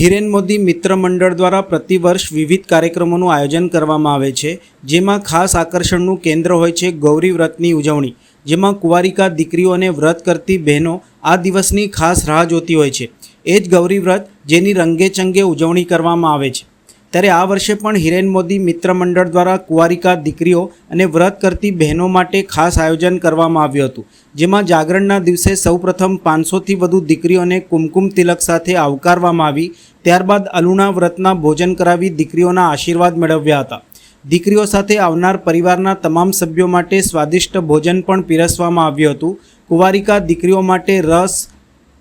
હિરેન મોદી મિત્ર મંડળ દ્વારા પ્રતિવર્ષ વિવિધ કાર્યક્રમોનું આયોજન કરવામાં આવે છે, જેમાં ખાસ આકર્ષણનું કેન્દ્ર હોય છે ગૌરી વ્રતની ઉજવણી, જેમાં કુંવારિકા દીકરીઓને વ્રત કરતી બહેનો આ દિવસની ખાસ રાહ જોતી હોય છે. એ જ ગૌરી વ્રત, જેની રંગેચંગે ઉજવણી કરવામાં આવે છે. ત્યારે આ વર્ષે પણ હિરેન મોદી મિત્ર મંડળ દ્વારા કુંવારિકા દીકરીઓ અને વ્રત કરતી બહેનો માટે ખાસ આયોજન કરવામાં આવ્યું હતું, જેમાં જાગરણના દિવસે સૌપ્રથમ પાંચસોથી વધુ દીકરીઓને કુમકુમ તિલક સાથે આવકારવામાં આવી, ત્યારબાદ અલુણા વ્રતના ભોજન કરાવી દીકરીઓના આશીર્વાદ મેળવ્યા હતા. દીકરીઓ સાથે આવનાર પરિવારના તમામ સભ્યો માટે સ્વાદિષ્ટ ભોજન પણ પીરસવામાં આવ્યું હતું. કુંવારિકા દીકરીઓ માટે રસ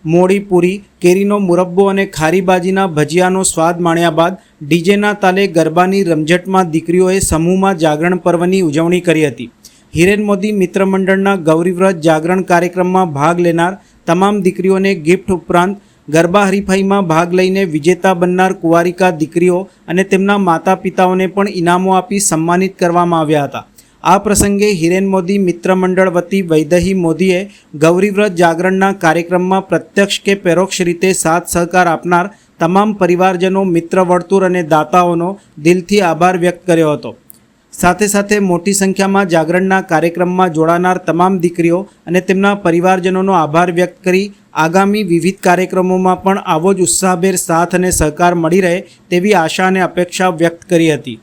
મોડી પૂરી કેરીનો મુરબ્બો અને ખારી ભાજીના ભજીયાનો સ્વાદ માણ્યા બાદ ડીજેના તાલે ગરબાની રમઝટમાં દીકરીઓએ સમૂહમાં જાગરણ પર્વની ઉજવણી કરી હતી. હિરેન મોદી મિત્ર મંડળના ગૌરીવ્રત જાગરણ કાર્યક્રમમાં ભાગ લેનાર તમામ દીકરીઓને ગિફ્ટ ઉપરાંત ગરબા હરીફાઈમાં ભાગ લઈને વિજેતા બનનાર કુંવારિકા દીકરીઓ અને તેમના માતા પિતાઓને પણ ઇનામો આપી સન્માનિત કરવામાં આવ્યા હતા. આ પ્રસંગે હિરેન મોદી, મિત્ર મંડળ વતી વૈદહી મોદીએ ગૌરીવ્રત જાગરણના કાર્યક્રમમાં પ્રત્યક્ષ કે પરોક્ષ રીતે સાથ સહકાર આપનાર તમામ પરિવારજનો, મિત્ર વર્તુળ અને દાતાઓનો દિલથી આભાર વ્યક્ત કર્યો હતો. સાથે સાથે મોટી સંખ્યામાં જાગરણના કાર્યક્રમમાં જોડાનાર તમામ દીકરીઓ અને તેમના પરિવારજનોનો આભાર વ્યક્ત કરી આગામી વિવિધ કાર્યક્રમોમાં પણ આવો જ ઉત્સાહભેર સાથ અને સહકાર મળી રહે તેવી આશા અને અપેક્ષા વ્યક્ત કરી હતી.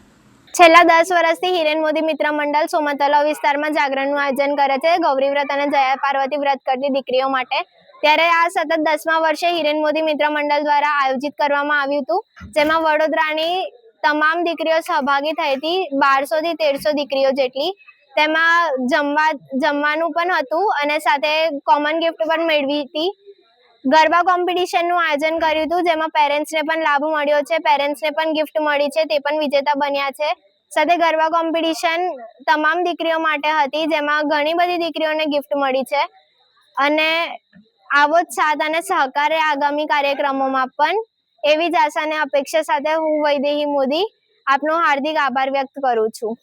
છેલ્લા દસ વર્ષથી હિરેન મોદી મિત્ર મંડળ સોમતલાવ વિસ્તારમાં જાગરણનું આયોજન કરે છે. ગૌરી વ્રત અને જયા પાર્વતી વ્રત કરતી દીકરીઓ માટે. ત્યારે આ સતત દસમા વર્ષે હિરેન મોદી મિત્ર મંડળ દ્વારા આયોજિત કરવામાં આવ્યું હતું, જેમાં વડોદરાની તમામ દીકરીઓ સહભાગી થઈ હતી. બારસો થી તેરસો દીકરીઓ જેટલી તેમાં જમવા જમવાનું પણ હતું અને સાથે કોમન ગિફ્ટ પણ મેળવી હતી. ગરબા કોમ્પિટિશનનું આયોજન કર્યું હતું, જેમાં પેરેન્ટ્સને પણ લાભ મળ્યો છે. પેરેન્ટ્સને પણ ગિફ્ટ મળી છે, તે પણ વિજેતા બન્યા છે. સાથે ગરબા કોમ્પિટિશન તમામ દીકરીઓ માટે હતી, જેમાં ઘણી બધી દીકરીઓને ગિફ્ટ મળી છે. અને આવો જ સાથ અને સહકાર આગામી કાર્યક્રમોમાં પણ એવી જ આશા અને અપેક્ષા સાથે હું વૈદેહી મોદી આપનો હાર્દિક આભાર વ્યક્ત કરું છું.